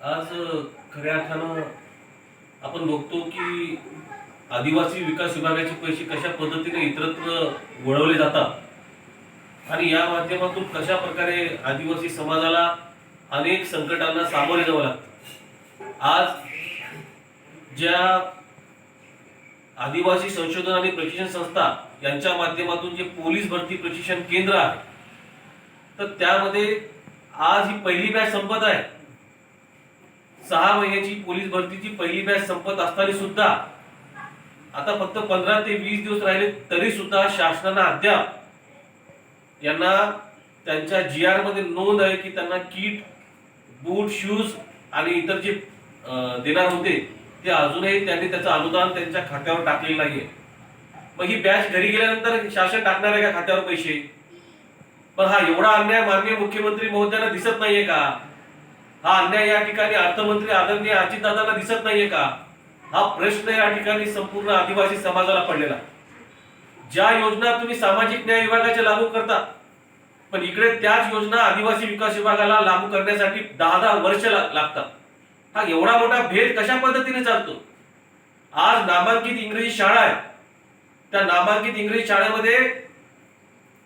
आज खऱ्या अर्थानं आपण बघतो की आदिवासी विकास विभागाचे पैसे कशा पद्धतीने इतरत्र वळवले जातात आणि या माध्यमातून कशा प्रकारे आदिवासी समाजाला अनेक संकटांना सामोरे जावं लागतं? आज ज्या आदिवासी संशोधन आणि प्रशिक्षण संस्था यांच्या माध्यमातून जे पोलीस भरती प्रशिक्षण केंद्र आहे तर त्यामध्ये आज ही पहिली बॅच संपत आहे. सहा महिन्याची पोलीस भरतीची पहिली बॅच संपत असताना सुद्धा आता फक्त पंधरा ते वीस दिवस राहिले तरी सुद्धा शासनानं अद्याप यांना त्यांच्या जी आरमध्ये नोंद आहे की त्यांना किट बूट शूज आणि इतर जे देणार होते ते अजूनही त्यांनी त्याचं अनुदान त्यांच्या खात्यावर टाकलेलं नाहीये. मग ही बॅच घरी गेल्यानंतर शासन टाकणार आहे का खात्यावर पैसे? पण हा एवढा अन्याय माननीय मुख्यमंत्री महोदयांना दिसत नाहीये का? हा अन्याय या ठिकाणी अर्थमंत्री आदरणीय अजितदादांना दिसत नाहीये का? हा प्रश्न या ठिकाणी संपूर्ण आदिवासी समाजाला पडलेला ज्या योजना तुम्ही सामाजिक न्याय विभागाच्या लागू करता पण इकडे त्याच योजना आदिवासी विकास विभागाला लागू करण्यासाठी दहा दहा वर्ष ला- लागतात. हा एवढा मोठा भेद कशा पद्धतीने चालतो? आज नामांकित इंग्रजी शाळा आहे. त्या नामांकित इंग्रजी शाळेमध्ये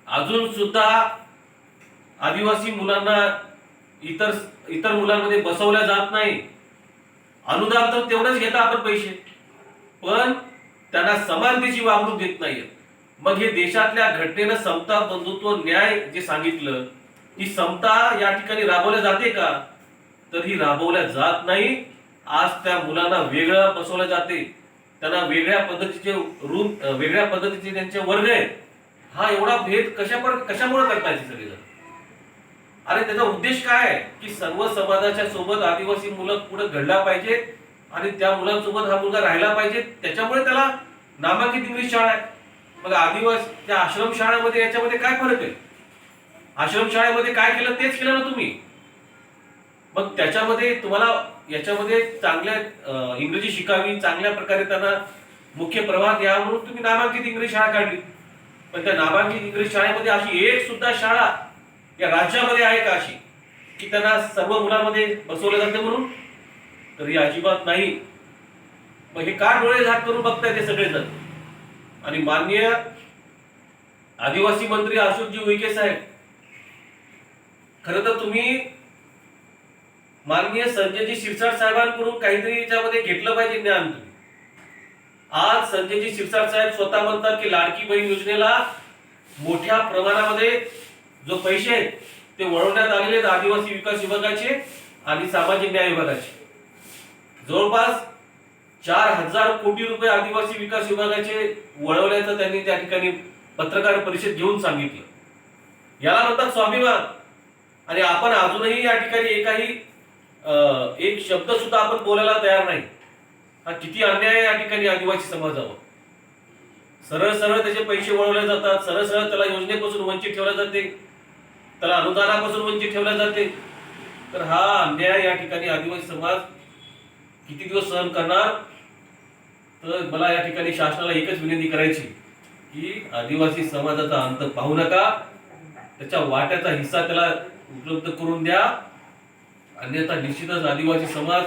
अजून सुद्धा आदिवासी मुलांना इतर इतर मुलांमध्ये बसवल्या जात नाही. अनुदान तर तेवढंच घेता आपण पैसे. पण त्यांना समानतेची वागणूक देत नाहीये. मग हे देशातल्या घटनेनं समता बंधुत्व न्याय जे सांगितलं ही समता या ठिकाणी राबवल्या जाते का? तर ही राबवल्या जात नाही. आज त्या मुलांना वेगळं बसवलं जाते. त्यांना वेगळ्या पद्धतीचे रूम वेगळ्या पद्धतीचे त्यांचे वर्ग आहेत. हा एवढा भेद कशा कशामुळे करतायचे सगळेजण? अरे त्याचा उद्देश काय? आहे की सर्व समाजाच्या सोबत आदिवासी मुलं पुढे घडला पाहिजे आणि त्या मुलांसोबत हा मुलगा राहिला पाहिजे. त्याच्यामुळे त्याला नामांकित इंग्लिश शाळा आहे. मग आदिवासी त्या आश्रम शाळेमध्ये याच्यामध्ये काय फरक आहे? आश्रम शाळेमध्ये काय केलं तेच केलं ना तुम्ही. मग त्याच्यामध्ये तुम्हाला याच्यामध्ये चांगल्या इंग्रजी शिकावी चांगल्या प्रकारे त्यांना मुख्य प्रवाहात यावं म्हणून तुम्ही नामांकित इंग्रजी शाळा काढली. पण त्या नामांकित इंग्रजी शाळेमध्ये अशी एक सुद्धा शाळा या राज्यामध्ये आहे का अशी? की त्यांना सर्व मुलांमध्ये बसवलं जाते म्हणून? तर ही अजिबात नाही. मग हे का डोळे झाक करून बघताय ते सगळेजण? आणि माननीय आदिवासी मंत्री अशोकजी उईके साहेब खरं तर तुम्ही माननीय संजयजी शिरसाट साहेबांकडून काहीतरी याच्यामध्ये घेतलं पाहिजे ज्ञान तुम्ही. आज संजयजी शिरसाट साहेब स्वतः म्हणतात की लाडकी बहीण योजनेला मोठ्या प्रमाणामध्ये जो पैसे आहेत ते वळवण्यात आलेले आहेत आदिवासी विकास विभागाचे आणि सामाजिक न्याय विभागाचे. जवळपास चार हजार कोटी रुपये आदिवासी विकास विभागाचे वळवल्याचं त्यांनी त्या ठिकाणी पत्रकार परिषद घेऊन सांगितलं. याला म्हणतात स्वाभिमान. आणि आपण अजूनही या ठिकाणी एकाही अं, एक शब्द सुद्धा आपण बोलायला तयार नाही. हा किती अन्याय या ठिकाणी आदिवासी समाजावर. सरळ सरळ त्याचे पैसे वळवले जातात सरळ सरळ त्याला योजनेपासून वंचित ठेवले जाते. त्याला अनुदानापासून वंचित ठेवल्या जाते. तर हा अन्याय या ठिकाणी आदिवासी समाज किती दिवस सहन करणार? तर मला या ठिकाणी शासनाला एकच विनंती करायची की आदिवासी समाजाचा अंत पाहू नका. त्याच्या वाट्याचा हिस्सा त्याला उपलब्ध करून द्या. अन्यथा निश्चितच आदिवासी समाज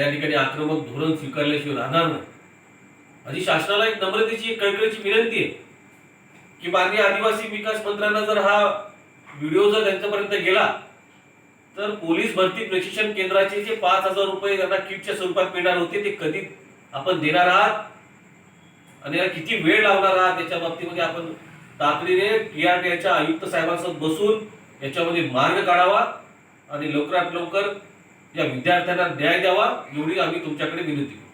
या ठिकाणी आक्रमक धोरण स्वीकारल्याशिवाय राहणार नाही. माझी शासनाला एक नम्रतेची एक कळकळीची विनंती आहे की माननीय आदिवासी विकास मंत्र्यांना जर हा व्हिडिओ जर त्यांच्यापर्यंत गेला तर पोलीस भरती प्रशिक्षण केंद्राचे जे पाच हजार रुपये त्यांना किटच्या स्वरूपात मिळणार होते ते कधी आपण देणार आहात? आणि याला किती वेळ लावणार आहात? त्याच्या बाबतीमध्ये आपण तातडीने टीआरटीआयच्या आयुक्त साहेबांसोबत बसून याच्यामध्ये मार्ग काढावा आणि लवकरात लवकर या विद्यार्थ्यांना न्याय द्यावा एवढी आम्ही तुमच्याकडे विनंती करतो.